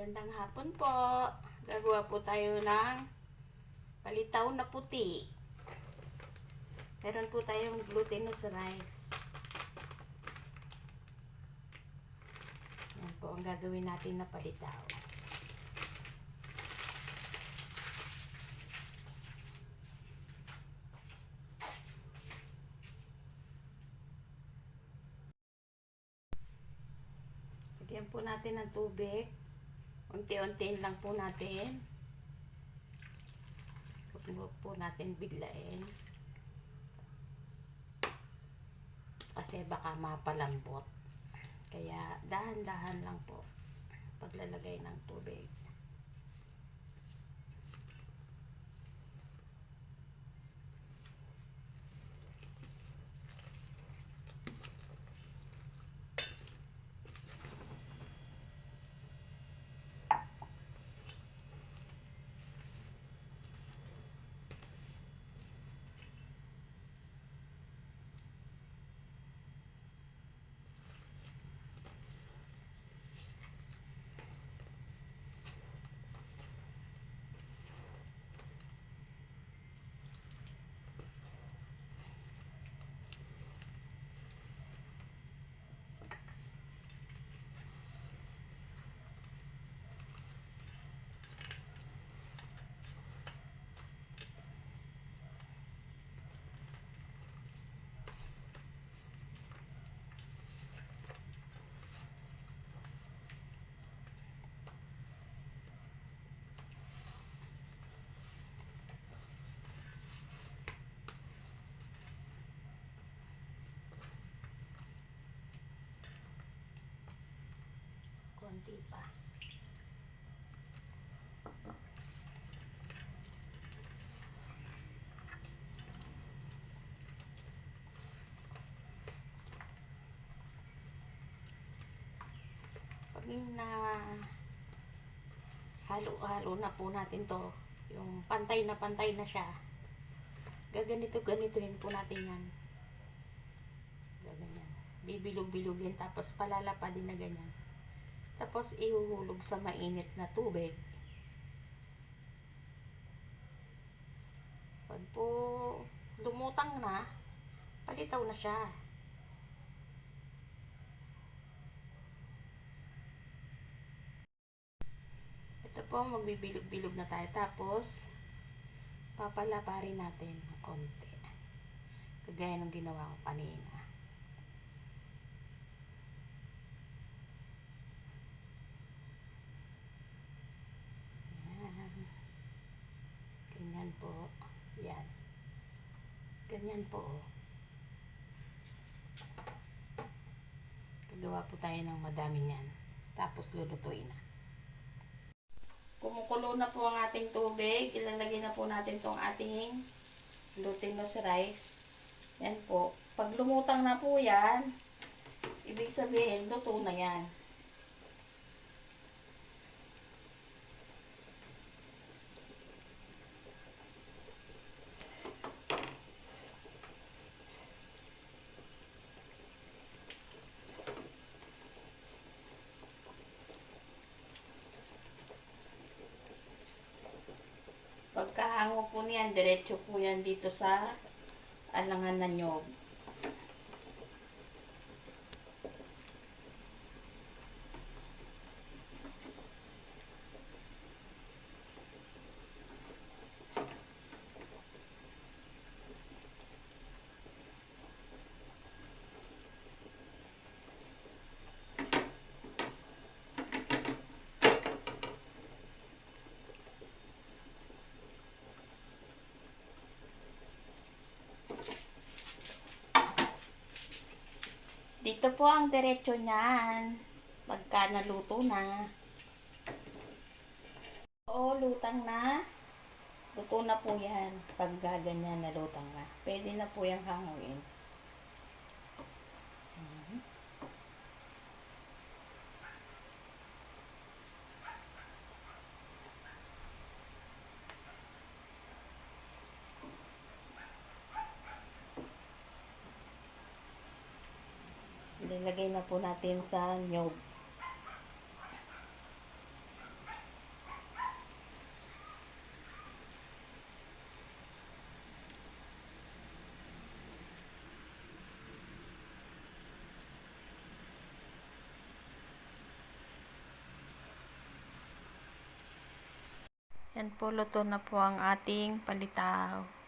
Magandang hapon po. Gagawa po tayo ng palitaw na puti. Meron po tayong glutinous rice. Yan po ang gagawin natin na palitaw. Lagyan po natin ng tubig. Unti-untiin lang po natin. Huwag po natin biglain. Kasi baka mapalambot. Kaya dahan-dahan lang po paglalagay ng tubig. Konti pa. Pag na halo-halo na po natin to, yung pantay na pantay na siya, gaganito ganito rin po natin yan. Gaganyan. Bibilog-bilogin tapos palalapa din na ganyan. Tapos ihuhulog sa mainit na tubig. Pag po lumutang na, palitaw na siya. Ito po, magbibilog-bilog na tayo. Tapos, papalapa rin natin ng konti. Kagaya ng ginawa ko kanina. Yan. Ganyan po. Yan. Ganyan po. oh. Gagawa po tayo ng madami niyan. Tapos lulutuin na. Kumukulo na po ang ating tubig. Ilalagay na po natin tong ating glutinous rice. Yan po. Pag lumutang na po yan, ibig sabihin, luto na yan. Po niyan, diretso po yan dito sa alangan na. Po ang diretso niyan. Pagka naluto na. Oo, lutang na. Luto na po yan. Pag gaganyan na lutang na. Pwede na po yung hanguin. ilagay na po natin sa nyog. Yan po, luto na po ang ating palitaw.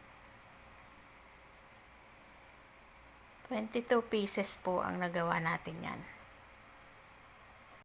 22 pieces po ang nagawa natin yan.